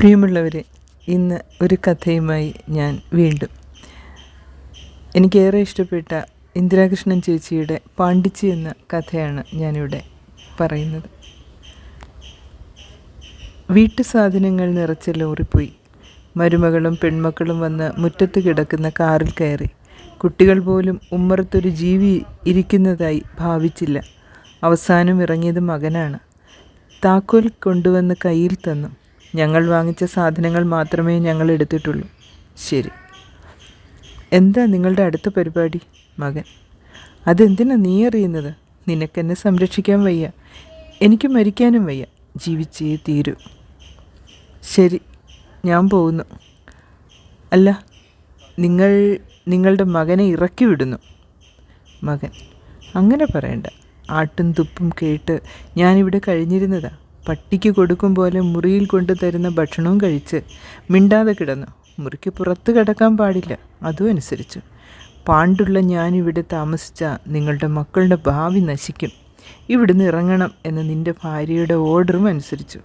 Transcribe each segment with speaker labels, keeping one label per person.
Speaker 1: പ്രിയമുള്ളവരെ ഇന്ന് ഒരു കഥയുമായി ഞാൻ വീണ്ടും. എനിക്കേറെ ഇഷ്ടപ്പെട്ട ഇന്ദിരാകൃഷ്ണൻ ചേച്ചിയുടെ പാണ്ഡിച്ചി എന്ന കഥയാണ് ഞാനിവിടെ പറയുന്നത്. വീട്ടു സാധനങ്ങൾ നിറച്ച ലോറിപ്പോയി. പോയി മരുമകളും പെൺമക്കളും വന്ന് മുറ്റത്ത് കിടക്കുന്ന കാറിൽ കയറി. കുട്ടികൾ പോലും ഉമ്മറത്തൊരു ജീവി ഇരിക്കുന്നതായി ഭാവിച്ചില്ല. അവസാനം ഇറങ്ങിയത് മകനാണ്. താക്കോൽ കൊണ്ടുവന്ന് കയ്യിൽ തന്നു. ഞങ്ങൾ വാങ്ങിച്ച സാധനങ്ങൾ മാത്രമേ ഞങ്ങൾ എടുത്തിട്ടുള്ളൂ. ശരി. എന്താ നിങ്ങളുടെ അടുത്ത പരിപാടി മകൻ? അതെന്തിനാ നീ അറിയുന്നത്? നിനക്കെന്നെ സംരക്ഷിക്കാൻ വയ്യ. എനിക്ക് മരിക്കാനും വയ്യ. ജീവിച്ചേ തീരൂ. ശരി ഞാൻ പോകുന്നു. അല്ല നിങ്ങൾ നിങ്ങളുടെ മകനെ ഇറക്കി വിടുന്നു. മകൻ അങ്ങനെ പറയണ്ട. ആട്ടും തുപ്പും കേട്ട് ഞാനിവിടെ കഴിഞ്ഞിരുന്നതാ. പട്ടിക്ക് കൊടുക്കും പോലെ മുറിയിൽ കൊണ്ടു തരുന്ന ഭക്ഷണവും കഴിച്ച് മിണ്ടാതെ കിടന്നു. മുറിക്ക് പുറത്ത് കിടക്കാൻ പാടില്ല അതും അനുസരിച്ചു. പാണ്ടുള്ള ഞാനിവിടെ താമസിച്ച നിങ്ങളുടെ മക്കളുടെ ഭാവി നശിക്കും. ഇവിടുന്ന് ഇറങ്ങണം എന്ന നിന്റെ ഭാര്യയുടെ ഓർഡറും അനുസരിച്ചു.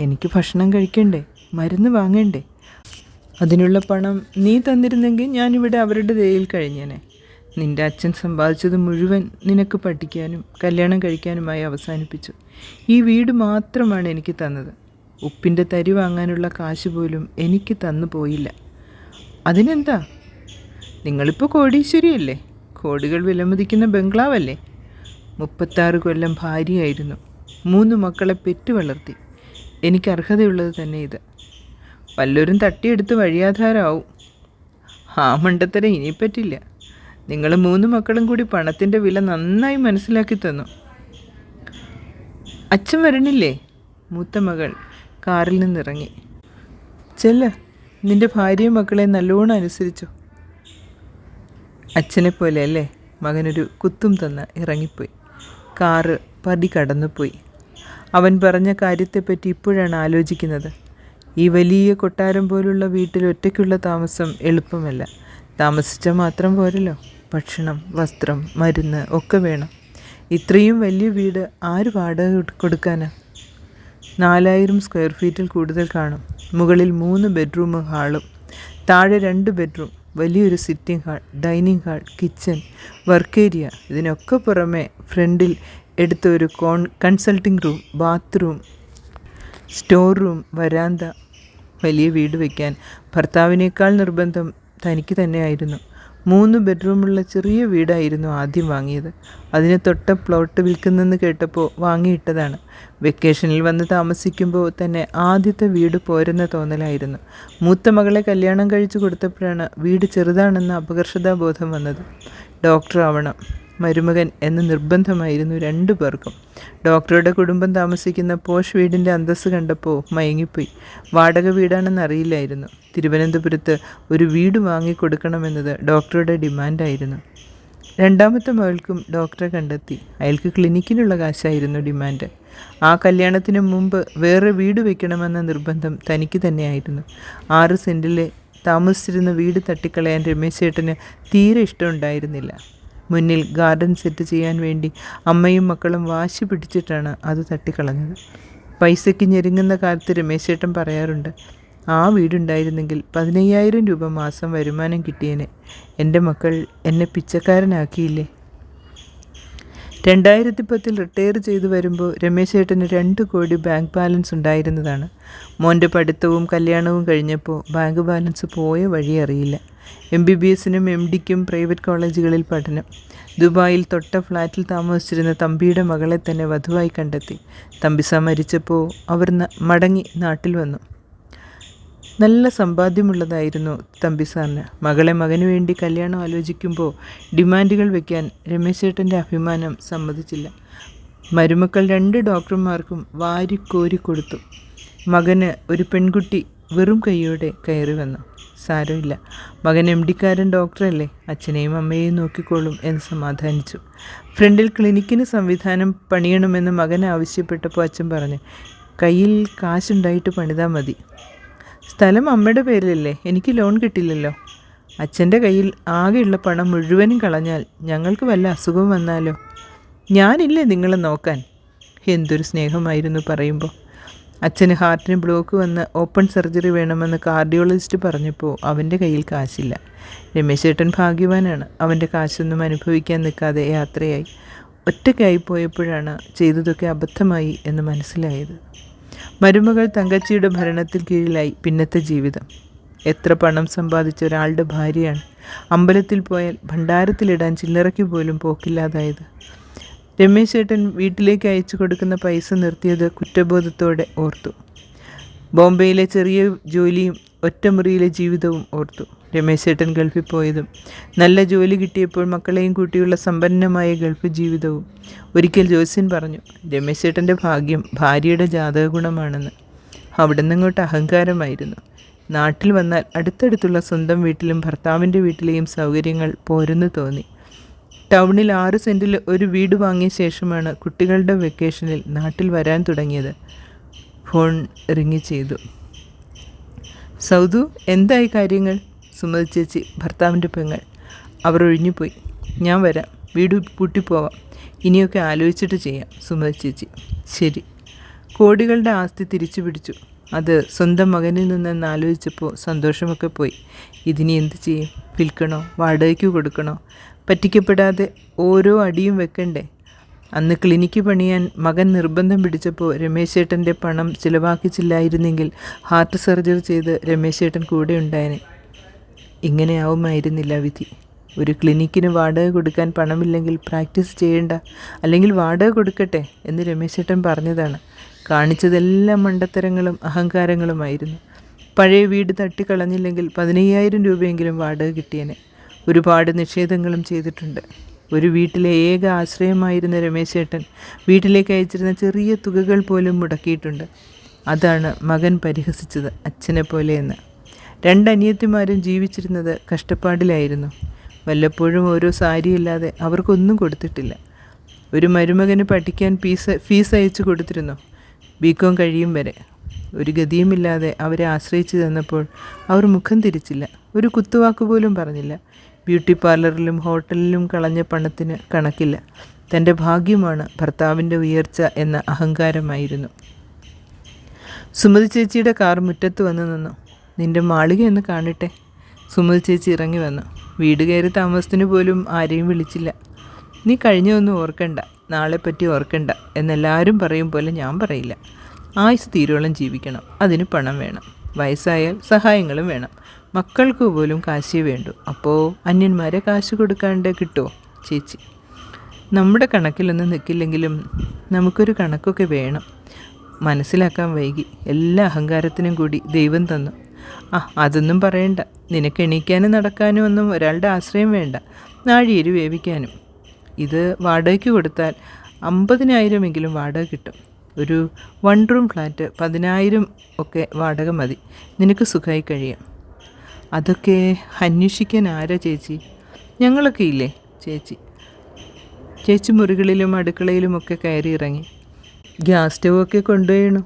Speaker 1: എനിക്ക് ഭക്ഷണം കഴിക്കണ്ടേ? മരുന്ന് വാങ്ങണ്ടേ? അതിനുള്ള പണം നീ തന്നിരുന്നെങ്കിൽ ഞാനിവിടെ അവരുടെ ദയയിൽ കഴിഞ്ഞേനെ. നിന്റെ അച്ഛൻ സമ്പാദിച്ചത് മുഴുവൻ നിനക്ക് പഠിക്കാനും കല്യാണം കഴിക്കാനുമായി അവസാനിപ്പിച്ചു. ഈ വീട് മാത്രമാണ് എനിക്ക് തന്നത്. ഉപ്പിന്റെ തരി വാങ്ങാനുള്ള കാശ് പോലും എനിക്ക് തന്നു പോയില്ല. അതിനെന്താ? നിങ്ങളിപ്പോൾ കോടീശ്വരിയല്ലേ? കോടികൾ വിലമതിക്കുന്ന ബംഗ്ലാവല്ലേ? മുപ്പത്താറ് കൊല്ലം ഭാര്യയായിരുന്നു. മൂന്ന് മക്കളെ പെറ്റു വളർത്തി. എനിക്ക് അർഹതയുള്ളത് തന്നെ ഇത്. വല്ലവരും തട്ടിയെടുത്ത് വഴിയാധാരാവും. ആ മണ്ടത്തരം ഇനി പറ്റില്ല നിങ്ങൾ മൂന്ന് മക്കളും കൂടി പണത്തിന്റെ വില നന്നായി മനസ്സിലാക്കി തന്നു. അച്ഛൻ വരണില്ലേ? മൂത്ത മകൾ കാറിൽ നിന്നിറങ്ങി. ചെല്ല നിന്റെ ഭാര്യയും മക്കളെ നല്ലോണം അനുസരിച്ചു? അച്ഛനെ പോലെ അല്ലേ? മകനൊരു കുത്തും തന്ന് ഇറങ്ങിപ്പോയി. കാറ് പതി കടന്നുപോയി. അവൻ പറഞ്ഞ കാര്യത്തെപ്പറ്റി ഇപ്പോഴാണ് ആലോചിക്കുന്നത്. ഈ വലിയ കൊട്ടാരം പോലുള്ള വീട്ടിൽ ഒറ്റയ്ക്കുള്ള താമസം എളുപ്പമല്ല. താമസിച്ചാൽ മാത്രം പോരല്ലോ. ഭക്ഷണം വസ്ത്രം മരുന്ന് ഒക്കെ വേണം. ഇത്രയും വലിയ വീട് ആര് വാടക കൊടു- കൊടുക്കാനാ? നാലായിരം സ്ക്വയർ ഫീറ്റിൽ കൂടുതൽ കാണും. മുകളിൽ മൂന്ന് ബെഡ്റൂം ഹാളും. താഴെ രണ്ട് ബെഡ്റൂം. വലിയൊരു sitting hall dining hall kitchen work area. ഇതിനൊക്കെ പുറമെ ഫ്രണ്ടിൽ എടുത്ത ഒരു con consulting room bathroom store room വരാന്ത. വലിയ വീട് വയ്ക്കാൻ ഭർത്താവിനേക്കാൾ നിർബന്ധം തനിക്ക് തന്നെയായിരുന്നു. മൂന്ന് ബെഡ്റൂമുള്ള ചെറിയ വീടായിരുന്നു ആദ്യം വാങ്ങിയത്. അതിന് തൊട്ട പ്ലോട്ട് വിൽക്കുന്നെന്ന് കേട്ടപ്പോൾ വാങ്ങിയിട്ടതാണ്. വെക്കേഷനിൽ വന്ന് താമസിക്കുമ്പോൾ തന്നെ ആദ്യത്തെ വീട് പോരെന്ന തോന്നലായിരുന്നു. മൂത്ത മകളെ കല്യാണം കഴിച്ചു കൊടുത്തപ്പോഴാണ് വീട് ചെറുതാണെന്ന അപകർഷതാബോധം വന്നത്. ഡോക്ടർ ആവണം മരുമകൻ എന്ന് നിർബന്ധമായിരുന്നു രണ്ടു പേർക്കും. ഡോക്ടറുടെ കുടുംബം താമസിക്കുന്ന പോഷ് വീടിന്റെ അന്തസ്സ് കണ്ടപ്പോൾ മയങ്ങിപ്പോയി. വാടക വീടാണെന്ന് അറിയില്ലായിരുന്നു. തിരുവനന്തപുരത്ത് ഒരു വീട് വാങ്ങിക്കൊടുക്കണമെന്നത് ഡോക്ടറുടെ ഡിമാൻഡായിരുന്നു. രണ്ടാമത്തെ മകൾക്കും ഡോക്ടറെ കണ്ടെത്തി. അയാൾക്ക് ക്ലിനിക്കിനുള്ള കാശായിരുന്നു ഡിമാൻഡ്. ആ കല്യാണത്തിന് മുമ്പ് വേറെ വീട് വെക്കണമെന്ന നിർബന്ധം തനിക്ക് തന്നെയായിരുന്നു. ആറ് സെന്റിലെ താമസിച്ചിരുന്ന വീട് തട്ടിക്കളയാൻ രമേശ് ചേട്ടന് തീരെ ഇഷ്ടമുണ്ടായിരുന്നില്ല. മുന്നിൽ ഗാർഡൻ സെറ്റ് ചെയ്യാൻ വേണ്ടി അമ്മയും മക്കളും വാശി പിടിച്ചിട്ടാണ് അത് തട്ടിക്കളഞ്ഞത്. പൈസയ്ക്ക് ഞെരുങ്ങുന്ന കാലത്ത് രമേശേട്ടൻ പറയാറുണ്ട് ആ വീടുണ്ടായിരുന്നെങ്കിൽ പതിനയ്യായിരം രൂപ മാസം വരുമാനം കിട്ടിയേനെ. എന്റെ മക്കൾ എന്നെ പിച്ചക്കാരനാക്കിയില്ലേ? രണ്ടായിരത്തി പത്തിൽ റിട്ടയർ ചെയ്തു വരുമ്പോൾ രമേശേട്ടന് രണ്ട് കോടി ബാങ്ക് ബാലൻസ് ഉണ്ടായിരുന്നതാണ്. മോന്റെ പഠിത്തവും കല്യാണവും കഴിഞ്ഞപ്പോൾ ബാങ്ക് ബാലൻസ് പോയ വഴി അറിയില്ല എം ബി ബി എസിനും എം ഡിക്കും പ്രൈവറ്റ് കോളേജുകളിൽ പഠനം. ദുബായിൽ തൊട്ട ഫ്ലാറ്റിൽ താമസിച്ചിരുന്ന തമ്പിയുടെ മകളെ തന്നെ വധുവായി കണ്ടെത്തി. തമ്പിസ മരിച്ചപ്പോൾ അവർ മടങ്ങി നാട്ടിൽ വന്നു. നല്ല സമ്പാദ്യമുള്ളതായിരുന്നു തമ്പി സാറിന്. മകളെ മകന് വേണ്ടി കല്യാണം ആലോചിക്കുമ്പോൾ ഡിമാൻഡുകൾ വെക്കാൻ രമേശേട്ടന്റെ അഭിമാനം സമ്മതിച്ചില്ല. മരുമക്കൾ രണ്ട് ഡോക്ടർമാർക്കും വാരിക്കോരി കൊടുത്തു. മകന് ഒരു പെൺകുട്ടി വെറും കൈയോടെ കയറി വന്നു. സാരമില്ല. മകൻ എം ഡിക്കാരൻ ഡോക്ടറല്ലേ? അച്ഛനെയും അമ്മയെയും നോക്കിക്കോളും എന്ന് സമാധാനിച്ചു. ഫ്രണ്ടിൽ ക്ലിനിക്കിന് സംവിധാനം പണിയണമെന്ന് മകൻ ആവശ്യപ്പെട്ടപ്പോൾ അച്ഛൻ പറഞ്ഞു കയ്യിൽ കാശുണ്ടായിട്ട് പണിതാൽ മതി. സ്ഥലം അമ്മയുടെ പേരിലല്ലേ? എനിക്ക് ലോൺ കിട്ടില്ലല്ലോ. അച്ഛന്റെ കയ്യിൽ ആകെയുള്ള പണം മുഴുവനും കളഞ്ഞാൽ ഞങ്ങൾക്ക് വല്ല അസുഖം വന്നാലോ? ഞാനില്ലേ നിങ്ങളെ നോക്കാൻ? എന്തൊരു സ്നേഹമായിരുന്നു പറയുമ്പോൾ. അച്ഛന് ഹാർട്ടിന് ബ്ലോക്ക് വന്ന് ഓപ്പൺ സർജറി വേണമെന്ന് കാർഡിയോളജിസ്റ്റ് പറഞ്ഞപ്പോൾ അവന്റെ കയ്യിൽ കാശില്ല. രമേശേട്ടൻ ഭാഗ്യവാനാണ്. അവന്റെ കാശൊന്നും അനുഭവിക്കാൻ നിൽക്കാതെ യാത്രയായി. ഒറ്റയ്ക്കായി പോയപ്പോഴാണ് ചെയ്തതൊക്കെ അബദ്ധമായി എന്ന് മനസ്സിലായത്. മരുമകൾ തങ്കച്ചിയുടെ ഭരണത്തിൽ കീഴിലായി പിന്നത്തെ ജീവിതം. എത്ര പണം സമ്പാദിച്ച ഒരാളുടെ ഭാര്യയാണ് അമ്പലത്തിൽ പോയാൽ ഭണ്ഡാരത്തിലിടാൻ ചില്ലറയ്ക്ക് പോലും പോക്കില്ലാതായത്. രമേശ് ചേട്ടൻ വീട്ടിലേക്ക് അയച്ചു കൊടുക്കുന്ന പൈസ നിർത്തിയത് കുറ്റബോധത്തോടെ ഓർത്തു. ബോംബെയിലെ ചെറിയ ജോലിയും ഒറ്റമുറിയിലെ ജീവിതവും ഓർത്തു. രമേശ് ചേട്ടൻ ഗൾഫിൽ പോയതും നല്ല ജോലി കിട്ടിയപ്പോൾ മക്കളെയും കൂട്ടിയുള്ള സമ്പന്നമായ ഗൾഫ് ജീവിതവും ഒരിക്കൽ ജോസ്യൻ പറഞ്ഞു രമേശ് ചേട്ടന്റെ ഭാഗ്യം ഭാര്യയുടെ ജാതക ഗുണമാണെന്ന് അവിടെ നിന്നിങ്ങോട്ട് അഹങ്കാരമായിരുന്നു. നാട്ടിൽ വന്നാൽ അടുത്തടുത്തുള്ള സ്വന്തം വീട്ടിലും ഭർത്താവിന്റെ വീട്ടിലെയും സൗകര്യങ്ങൾ പോരെന്ന് തോന്നി. ടൗണിൽ ആറ് സെന്റിൽ ഒരു വീട് വാങ്ങിയ ശേഷമാണ് കുട്ടികളുടെ വെക്കേഷനിൽ നാട്ടിൽ വരാൻ തുടങ്ങിയത്. ഫോൺ റിങ് ചെയ്തു. സൗദു എന്തായി കാര്യങ്ങൾ? സുമതി ചേച്ചി ഭർത്താവിന്റെ പെങ്ങൾ. അവർ ഒഴിഞ്ഞുപോയി. ഞാൻ വരാം. വീട് പൂട്ടിപ്പോവാം. ഇനിയൊക്കെ ആലോചിച്ചിട്ട് ചെയ്യാം സുമതി ചേച്ചി. ശരി. കോടികളുടെ ആസ്തി തിരിച്ചു പിടിച്ചു. അത് സ്വന്തം മകനിൽ നിന്നെന്ന് ആലോചിച്ചപ്പോൾ സന്തോഷമൊക്കെ പോയി. ഇതിനി എന്ത് ചെയ്യും? വിൽക്കണോ? വാടകയ്ക്ക് കൊടുക്കണോ? പറ്റിക്കപ്പെടാതെ ഓരോ അടിയും വെക്കണ്ടേ? അന്ന് ക്ലിനിക്ക് പണിയാൻ മകൻ നിർബന്ധം പിടിച്ചപ്പോൾ രമേശ് ചേട്ടന്റെ പണം ചിലവാക്കിച്ചില്ലായിരുന്നെങ്കിൽ ഹാർട്ട് സർജറി ചെയ്ത് രമേശേട്ടൻ കൂടെ ഉണ്ടായേനെ. ഇങ്ങനെയാവുമായിരുന്നില്ല വിധി. ഒരു ക്ലിനിക്കിന് വാടക കൊടുക്കാൻ പണമില്ലെങ്കിൽ പ്രാക്ടീസ് ചെയ്യേണ്ട അല്ലെങ്കിൽ വാടക കൊടുക്കട്ടെ എന്ന് രമേശേട്ടൻ പറഞ്ഞതാണ്. കാണിച്ചതെല്ലാം മണ്ടത്തരങ്ങളും അഹങ്കാരങ്ങളുമായിരുന്നു. പഴയ വീട് തട്ടിക്കളഞ്ഞില്ലെങ്കിൽ പതിനയ്യായിരം രൂപയെങ്കിലും വാടക കിട്ടിയേനെ. ഒരുപാട് നിഷേധങ്ങളും ചെയ്തിട്ടുണ്ട്. ഒരു വീട്ടിലെ ഏക ആശ്രയമായിരുന്ന രമേശേട്ടൻ വീട്ടിലേക്ക് അയച്ചിരുന്ന ചെറിയ തുകകൾ പോലും മുടക്കിയിട്ടുണ്ട്. അതാണ് മകൻ പരിഹസിച്ചത് അച്ഛനെ പോലെയെന്ന് രണ്ടനിയത്തിമാരും ജീവിച്ചിരുന്നത് കഷ്ടപ്പാടിലായിരുന്നു. വല്ലപ്പോഴും ഓരോ സാരിയില്ലാതെ അവർക്കൊന്നും കൊടുത്തിട്ടില്ല. ഒരു മരുമകന് പഠിക്കാൻ ഫീസ് ഫീസ് അയച്ചു കൊടുത്തിരുന്നു. ബികോം കഴിയും വരെ. ഒരു ഗതിയുമില്ലാതെ അവരെ ആശ്രയിച്ചു തന്നപ്പോൾ അവർ മുഖം തിരിച്ചില്ല. ഒരു കുത്തുവാക്ക് പോലും പറഞ്ഞില്ല. ബ്യൂട്ടി പാർലറിലും ഹോട്ടലിലും കളഞ്ഞ പണത്തിന് കണക്കില്ല. തന്റെ ഭാഗ്യമാണ് ഭർത്താവിന്റെ ഉയർച്ച എന്ന അഹങ്കാരമായിരുന്നു. സുമതി ചേച്ചിയുടെ കാർ മുറ്റത്ത് വന്ന് നിന്നു. നിന്റെ മാളിക കാണട്ടെ. സുമതി ചേച്ചി ഇറങ്ങി വന്നു. വീട് കയറി താമസത്തിന് പോലും ആരെയും വിളിച്ചില്ല. നീ കഴിഞ്ഞൊന്നും ഓർക്കണ്ട. നാളെ പറ്റി ഓർക്കണ്ട. എന്നെല്ലാവരും പറയും പോലെ ഞാൻ പറയില്ല. ആയുസ് തീരോളം ജീവിക്കണം. അതിന് പണം വേണം. വയസ്സായാൽ സഹായങ്ങളും വേണം. മക്കൾക്ക് പോലും കാശി വേണ്ടു. അപ്പോൾ അന്യന്മാരെ കാശ് കൊടുക്കാണ്ട് കിട്ടുമോ ചേച്ചി. നമ്മുടെ കണക്കിലൊന്നും നിൽക്കില്ലെങ്കിലും നമുക്കൊരു കണക്കൊക്കെ വേണം. മനസ്സിലാക്കാൻ വൈകി. എല്ലാ അഹങ്കാരത്തിനും കൂടി ദൈവം തന്നു. ആ അതൊന്നും പറയണ്ട. നിനക്ക് എണീക്കാനും നടക്കാനും ഒന്നും ഒരാളുടെ ആശ്രയം വേണ്ട. നാഴിയേരി വേവിക്കാനും. ഇത് വാടകയ്ക്ക് കൊടുത്താൽ അമ്പതിനായിരമെങ്കിലും വാടക കിട്ടും. ഒരു വൺ റൂം ഫ്ലാറ്റ് പതിനായിരം ഒക്കെ വാടക മതി. നിനക്ക് സുഖമായി കഴിയാം. അതൊക്കെ അന്വേഷിക്കാൻ ആരാ ചേച്ചി? ഞങ്ങളൊക്കെ ഇല്ലേ ചേച്ചി? ചേച്ചി മുറികളിലും അടുക്കളയിലുമൊക്കെ കയറി ഇറങ്ങി. ഗ്യാസ് സ്റ്റൗവൊക്കെ കൊണ്ടുപോയണു.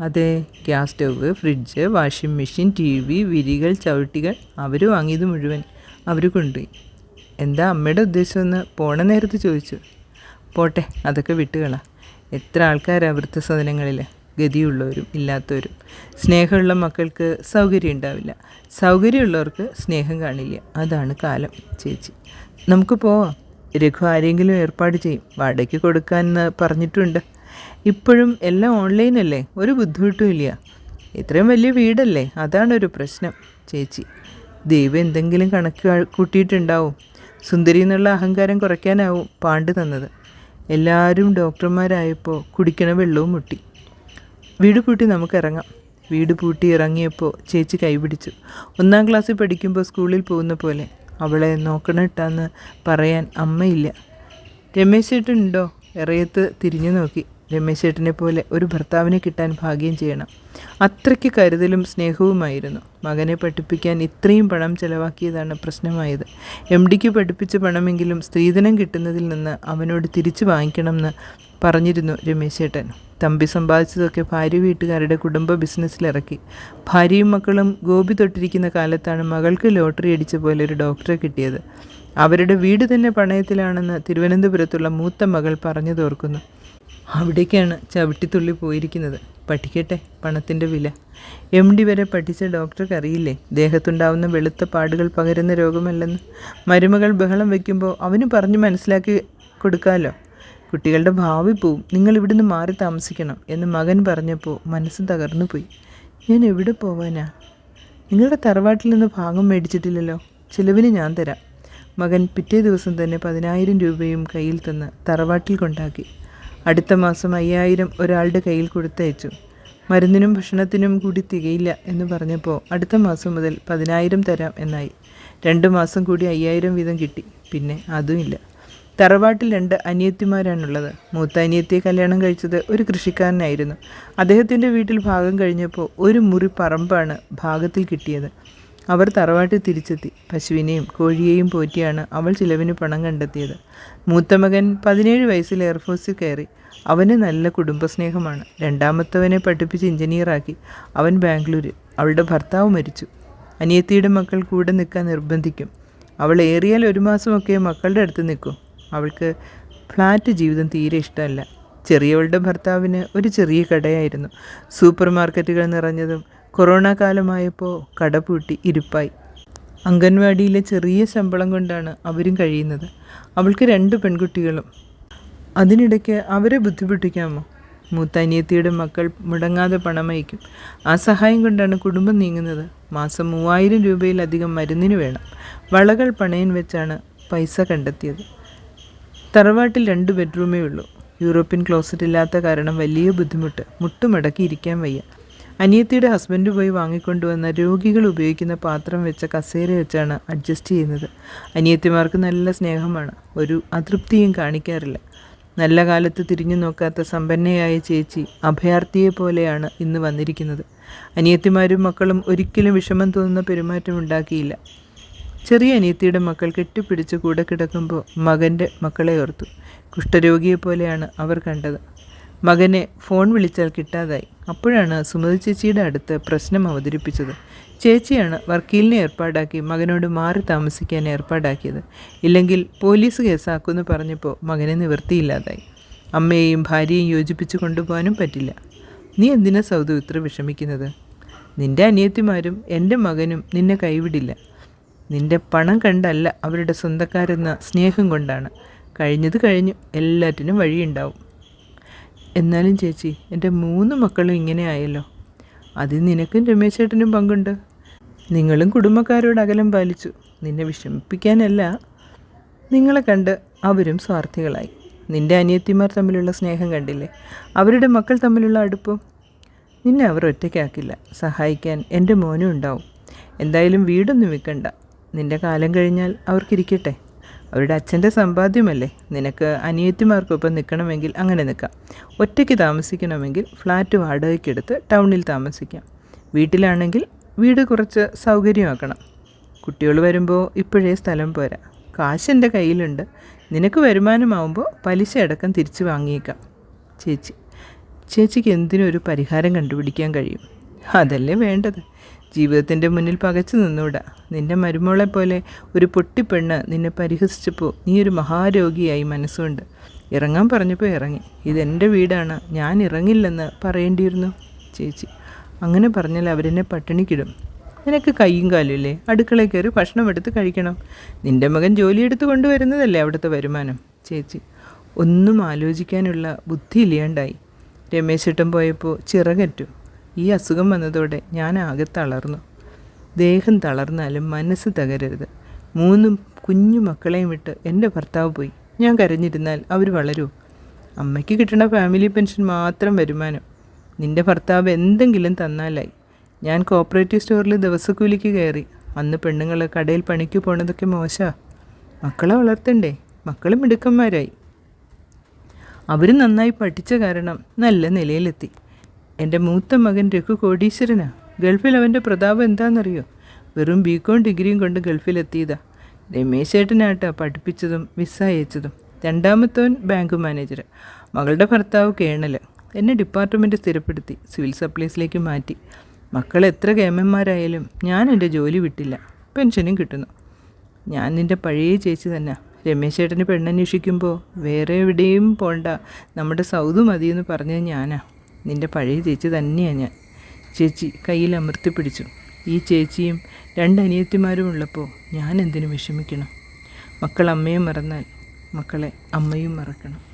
Speaker 1: അതെ gas stove fridge washing machine T V വിരികൾ ചവിട്ടികൾ അവർ വാങ്ങിയത് മുഴുവൻ അവർ കൊണ്ടുപോയി. എന്താ അമ്മയുടെ ഉദ്ദേശമെന്ന് പോണ നേരത്ത് ചോദിച്ചു. പോട്ടെ അതൊക്കെ വിട്ടുകളാ. എത്ര ആൾക്കാരാണ് വൃദ്ധസദനങ്ങളിൽ ഗതിയുള്ളവരും ഇല്ലാത്തവരും. സ്നേഹമുള്ള മക്കൾക്ക് സൗകര്യം ഉണ്ടാവില്ല. സൗകര്യമുള്ളവർക്ക് സ്നേഹം കാണില്ല. അതാണ് കാലം ചേച്ചി. നമുക്ക് പോവാം. രഘു ആരെങ്കിലും ഏർപ്പാട് ചെയ്യും. വാടകയ്ക്ക് കൊടുക്കാമെന്ന് പറഞ്ഞിട്ടുണ്ട്. ഇപ്പോഴും എല്ലാം ഓൺലൈനല്ലേ ഒരു ബുദ്ധിമുട്ടും ഇല്ല. ഇത്രയും വലിയ വീടല്ലേ? അതാണൊരു പ്രശ്നം ചേച്ചി. ദൈവം എന്തെങ്കിലും കണക്ക് കൂട്ടിയിട്ടുണ്ടാവും. സുന്ദരി എന്നുള്ള അഹങ്കാരം കുറയ്ക്കാനാവും പാണ്ട് തന്നത്. എല്ലാവരും ഡോക്ടർമാരായപ്പോൾ കുടിക്കണ വെള്ളവും മുട്ടി. വീട് പൂട്ടി നമുക്ക് ഇറങ്ങാം വീട് പൂട്ടി ഇറങ്ങിയപ്പോൾ ചേച്ചി കൈപിടിച്ചു. ഒന്നാം ക്ലാസ്സിൽ പഠിക്കുമ്പോൾ സ്കൂളിൽ പോകുന്ന പോലെ അവളെ നോക്കണിട്ടാന്ന് പറയാൻ അമ്മയില്ല. രമേശ് ചേട്ടനുണ്ടോ ഇറയത്ത് തിരിഞ്ഞു നോക്കി. രമേശ് ചേട്ടനെ പോലെ ഒരു ഭർത്താവിനെ കിട്ടാൻ ഭാഗ്യം ചെയ്യണം. അത്രയ്ക്ക് കരുതലും സ്നേഹവുമായിരുന്നു. മകനെ പഠിപ്പിക്കാൻ ഇത്രയും പണം ചെലവാക്കിയതാണ് പ്രശ്നമായത്. എം ഡിക്ക് പഠിപ്പിച്ച പണമെങ്കിലും സ്ത്രീധനം കിട്ടുന്നതിൽ നിന്ന് അവനോട് തിരിച്ചു വാങ്ങിക്കണമെന്ന് പറഞ്ഞിരുന്നു രമേശ് ചേട്ടൻ തമ്പി സമ്പാദിച്ചതൊക്കെ ഭാര്യ വീട്ടുകാരുടെ കുടുംബ ബിസിനസ്സിലിറക്കി. ഭാര്യയും മക്കളും ഗോപി തൊട്ടിരിക്കുന്ന കാലത്താണ് മകൾക്ക് ലോട്ടറി അടിച്ച പോലെ ഒരു ഡോക്ടറെ കിട്ടിയത്. അവരുടെ വീട് തന്നെ പണയത്തിലാണെന്ന് തിരുവനന്തപുരത്തുള്ള മൂത്ത മകൾ പറഞ്ഞു തോർക്കുന്നു അവിടേക്കാണ് ചവിട്ടിത്തുള്ളി പോയിരിക്കുന്നത്. പഠിക്കട്ടെ പണത്തിന്റെ വില. എം ഡി വരെ പഠിച്ച ഡോക്ടർക്ക് അറിയില്ലേ ദേഹത്തുണ്ടാവുന്ന വെളുത്ത പാടുകൾ പകരുന്ന രോഗമല്ലെന്ന്? മരുമകൾ ബഹളം വയ്ക്കുമ്പോൾ അവന് പറഞ്ഞ് മനസ്സിലാക്കി കൊടുക്കാമല്ലോ കുട്ടികളുടെ ഭാവി പോവും. നിങ്ങൾ ഇവിടുന്ന് മാറി താമസിക്കണം എന്ന് മകൻ പറഞ്ഞപ്പോൾ മനസ്സ് തകർന്നു പോയി. ഞാൻ എവിടെ പോവാനാ? നിങ്ങളുടെ തറവാട്ടിൽ നിന്ന് ഭാഗം മേടിച്ചിട്ടില്ലല്ലോ? ചിലവിന് ഞാൻ തരാം. മകൻ പിറ്റേ ദിവസം തന്നെ പതിനായിരം രൂപയും കയ്യിൽ തന്ന് തറവാട്ടിൽ കൊണ്ടാക്കി. അടുത്ത മാസം അയ്യായിരം ഒരാളുടെ കയ്യിൽ കൊടുത്തയച്ചു. മരുന്നിനും ഭക്ഷണത്തിനും കൂടി തികയില്ല എന്ന് പറഞ്ഞപ്പോൾ അടുത്ത മാസം മുതൽ പതിനായിരം തരാം എന്നായി. രണ്ട് മാസം കൂടി അയ്യായിരം വീതം കിട്ടി. പിന്നെ അതുമില്ല തറവാട്ടിൽ രണ്ട് അനിയത്തിമാരാണുള്ളത്. മൂത്ത അനിയത്തിയെ കല്യാണം കഴിച്ചത് ഒരു കൃഷിക്കാരനായിരുന്നു. അദ്ദേഹത്തിന്റെ വീട്ടിൽ ഭാഗം കഴിഞ്ഞപ്പോൾ ഒരു മുറി പറമ്പാണ് ഭാഗത്തിൽ കിട്ടിയത്. അവർ തറവാട്ടിൽ തിരിച്ചെത്തി. പശുവിനെയും കോഴിയെയും പോറ്റിയാണ് അവൾ ചിലവിന് പണം കണ്ടെത്തിയത്. മൂത്ത മകൻ പതിനേഴ് വയസ്സിൽ എയർഫോഴ്സിൽ കയറി. അവന് നല്ല കുടുംബസ്നേഹമാണ്. രണ്ടാമത്തവനെ പഠിപ്പിച്ച് എഞ്ചിനീയറാക്കി. അവൻ ബാംഗ്ലൂരിൽ. അവളുടെ ഭർത്താവ് മരിച്ചു. അനിയത്തിയുടെ മക്കൾ കൂടെ നിൽക്കാൻ നിർബന്ധിക്കും. അവൾ ഏറിയാൽ ഒരു മാസമൊക്കെ മക്കളുടെ അടുത്ത് നിൽക്കും. അവൾക്ക് ഫ്ലാറ്റ് ജീവിതം തീരെ ഇഷ്ടമല്ല. ചെറിയവളുടെ ഭർത്താവിന് ഒരു ചെറിയ കടയായിരുന്നു. സൂപ്പർ മാർക്കറ്റുകൾ നിറഞ്ഞതും കൊറോണ കാലമായപ്പോൾ കട പൂട്ടി ഇരുപ്പായി. അംഗൻവാടിയിലെ ചെറിയ ശമ്പളം കൊണ്ടാണ് അവരും കഴിയുന്നത്. അവൾക്ക് രണ്ട് പെൺകുട്ടികളും. അതിനിടയ്ക്ക് അവരെ ബുദ്ധിമുട്ടിക്കാമോ? മൂത്ത അനിയത്തിയുടെ മക്കൾ മുടങ്ങാതെ പണമയക്കും ആ സഹായം കൊണ്ടാണ് കുടുംബം നീങ്ങുന്നത്. മാസം മൂവായിരം രൂപയിലധികം മരുന്നിന് വേണം. വളകൾ പണയം വെച്ചാണ് പൈസ കണ്ടെത്തിയത്. തറവാട്ടിൽ രണ്ട് ബെഡ്റൂമേ ഉള്ളൂ. യൂറോപ്യൻ ക്ലോസറ്റ് ഇല്ലാത്ത കാരണം വലിയ ബുദ്ധിമുട്ട്. മുട്ടുമടക്കി ഇരിക്കാൻ വയ്യ. അനിയത്തിയുടെ ഹസ്ബൻഡ് പോയി വാങ്ങിക്കൊണ്ടുവന്ന രോഗികൾ ഉപയോഗിക്കുന്ന പാത്രം വെച്ച കസേര വെച്ചാണ് അഡ്ജസ്റ്റ് ചെയ്യുന്നത്. അനിയത്തിമാർക്ക് നല്ല സ്നേഹമാണ്. ഒരു അതൃപ്തിയും കാണിക്കാറില്ല. നല്ല കാലത്ത് തിരിഞ്ഞു നോക്കാത്ത സമ്പന്നയായ ചേച്ചി അഭയാർത്ഥിയെ പോലെയാണ് ഇന്ന് വന്നിരിക്കുന്നത്. അനിയത്തിമാരും മക്കളും ഒരിക്കലും വിഷമം തോന്നുന്ന പെരുമാറ്റം ഉണ്ടാക്കിയില്ല. ചെറിയ അനിയത്തിയുടെ മക്കൾ കെട്ടിപ്പിടിച്ച് കൂടെ കിടക്കുമ്പോൾ മകന്റെ മക്കളെ ഓർത്തു. കുഷ്ഠരോഗിയെ പോലെയാണ് അവർ കണ്ടത്. മകനെ ഫോൺ വിളിച്ചാൽ കിട്ടാതായി. അപ്പോഴാണ് സുമതി ചേച്ചിയുടെ അടുത്ത് പ്രശ്നം അവതരിപ്പിച്ചത്. ചേച്ചിയാണ് വർക്കീലിനെ ഏർപ്പാടാക്കി മകനോട് മാറി താമസിക്കാൻ ഏർപ്പാടാക്കിയത്. ഇല്ലെങ്കിൽ പോലീസ് കേസാക്കുമെന്ന് പറഞ്ഞപ്പോൾ മകനെ നിവൃത്തിയില്ലാതായി. അമ്മയെയും ഭാര്യയെയും യോജിപ്പിച്ച് കൊണ്ടുപോകാനും പറ്റില്ല. നീ എന്തിനാ സൗദു ഇത്ര വിഷമിക്കുന്നത്? നിന്റെ അനിയത്തിമാരും എന്റെ മകനും നിന്നെ കൈവിടില്ല. നിന്റെ പണം കണ്ടല്ല അവരുടെ സ്വന്തക്കാരെന്ന സ്നേഹം കൊണ്ടാണ്. കഴിഞ്ഞത് കഴിഞ്ഞു എല്ലാറ്റിനും വഴിയുണ്ടാവും. എന്നാലും ചേച്ചി എന്റെ മൂന്ന് മക്കളും ഇങ്ങനെ ആയല്ലോ. അതിൽ നിനക്കും രമേശേട്ടനും പങ്കുണ്ട്. നിങ്ങളും കുടുംബക്കാരോട് അകലം പാലിച്ചു. നിന്നെ വിഷമിപ്പിക്കാനല്ല. നിങ്ങളെ കണ്ട് അവരും സ്വാർത്ഥികളായി. നിന്റെ അനിയത്തിമാർ തമ്മിലുള്ള സ്നേഹം കണ്ടില്ലേ? അവരുടെ മക്കൾ തമ്മിലുള്ള അടുപ്പം. നിന്നെ അവർ ഒറ്റയ്ക്കാക്കില്ല. സഹായിക്കാൻ എന്റെ മോനും ഉണ്ടാവും. എന്തായാലും വീടൊന്നും വിൽക്കണ്ട നിന്റെ കാലം കഴിഞ്ഞാൽ അവർക്കിരിക്കട്ടെ. അവരുടെ അച്ഛന്റെ സമ്പാദ്യമല്ലേ? നിനക്ക് അനിയത്തിമാർക്കൊപ്പം നിൽക്കണമെങ്കിൽ അങ്ങനെ നിൽക്കാം. ഒറ്റയ്ക്ക് താമസിക്കണമെങ്കിൽ ഫ്ലാറ്റ് വാടകയ്ക്കെടുത്ത് ടൗണിൽ താമസിക്കാം. വീട്ടിലാണെങ്കിൽ വീട് കുറച്ച് സൗകര്യമാക്കണം. കുട്ടികൾ വരുമ്പോൾ ഇപ്പോഴേ സ്ഥലം പോരാ. കാശ് എന്റെ കയ്യിലുണ്ട്. നിനക്ക് വരുമാനമാവുമ്പോൾ പലിശ അടക്കം തിരിച്ചു വാങ്ങിയേക്കാം. ചേച്ചി ചേച്ചിക്ക് എന്തിനും ഒരു പരിഹാരം കണ്ടുപിടിക്കാൻ കഴിയും? അതല്ലേ വേണ്ടത്. ജീവിതത്തിന്റെ മുന്നിൽ പകച്ചു നിന്നൂടാ. നിന്റെ മരുമോളെ പോലെ ഒരു പൊട്ടിപ്പെണ്ണ് നിന്നെ പരിഹസിച്ചപ്പോൾ നീ ഒരു മഹാരോഗിയായി മനസ്സുകൊണ്ട് ഇറങ്ങാൻ പറഞ്ഞപ്പോൾ ഇറങ്ങി. ഇതെന്റെ വീടാണ്. ഞാൻ ഇറങ്ങില്ലെന്ന് പറയേണ്ടിയിരുന്നു ചേച്ചി. അങ്ങനെ പറഞ്ഞാൽ അവരെന്നെ പട്ടിണിക്കിടും. നിനക്ക് കൈയും കാലും ഇല്ലേ? അടുക്കളയിൽ കയറി ഭക്ഷണം എടുത്ത് കഴിക്കണം. നിന്റെ മകൻ ജോലിയെടുത്ത് കൊണ്ടുവരുന്നതല്ലേ അവിടുത്തെ വരുമാനം? ചേച്ചി ഒന്നും ആലോചിക്കാനുള്ള ബുദ്ധി ഇല്ലാണ്ടായി. രമേശേട്ടൻ പോയപ്പോൾ ചിറകറ്റു. ഈ അസുഖം വന്നതോടെ ഞാൻ ആകെ തളർന്നു. ദേഹം തളർന്നാലും മനസ്സ് തകരരുത്. മൂന്നും കുഞ്ഞു മക്കളെയും വിട്ട് എന്റെ ഭർത്താവ് പോയി. ഞാൻ കരഞ്ഞിരുന്നാൽ അവർ വളരൂ. അമ്മയ്ക്ക് കിട്ടുന്ന ഫാമിലി പെൻഷൻ മാത്രം വരുമാനം. നിന്റെ ഭർത്താവ് എന്തെങ്കിലും തന്നാലായി. ഞാൻ കോപ്പറേറ്റീവ് സ്റ്റോറിൽ ദിവസക്കൂലിക്ക് കയറി. അന്ന് പെണ്ണുങ്ങൾ കടയിൽ പണിക്ക് പോണതൊക്കെ മോശാ. മക്കളെ വളർത്തണ്ടേ? മക്കളും മിടുക്കന്മാരായി. അവർ നന്നായി പഠിച്ച കാരണം നല്ല നിലയിലെത്തി. എന്റെ മൂത്ത മകൻ രഘു കോടീശ്വരനാ. ഗൾഫിൽ അവന്റെ പ്രതാപം എന്താണെന്നറിയോ? വെറും ബി കോം ഡിഗ്രിയും കൊണ്ട് ഗൾഫിലെത്തിയതാ. രമേശേട്ടനാട്ടാ പഠിപ്പിച്ചതും വിസ അയച്ചതും. രണ്ടാമത്തവൻ ബാങ്ക് മാനേജർ മകളുടെ ഭർത്താവ് കേണൽ എന്നെ ഡിപ്പാർട്ട്മെന്റ് സ്ഥിരപ്പെടുത്തി സിവിൽ സപ്ലൈസിലേക്ക് മാറ്റി. മക്കൾ എത്ര കേമന്മാരായാലും ഞാൻ എന്റെ ജോലി വിട്ടില്ല. പെൻഷനും കിട്ടുന്നു. ഞാൻ നിന്റെ പഴയ ചേച്ചി തന്നെ. രമേശേട്ടന് പെണ്ണന്വേഷിക്കുമ്പോൾ വേറെ എവിടെയും പോണ്ട. നമ്മുടെ സൗദ് മതിയെന്ന് പറഞ്ഞത് ഞാനാ. നിന്റെ പഴയ ചേച്ചി തന്നെയാണ് ഞാൻ. ചേച്ചി കയ്യിൽ അമർത്തി പിടിച്ചു. ഈ ചേച്ചിയും രണ്ട് അനിയത്തിമാരും ഉള്ളപ്പോൾ ഞാൻ എന്തിനു വിഷമിക്കണം? മക്കൾ അമ്മയെ മറന്നാൽ മക്കളെ അമ്മയും മറക്കണം.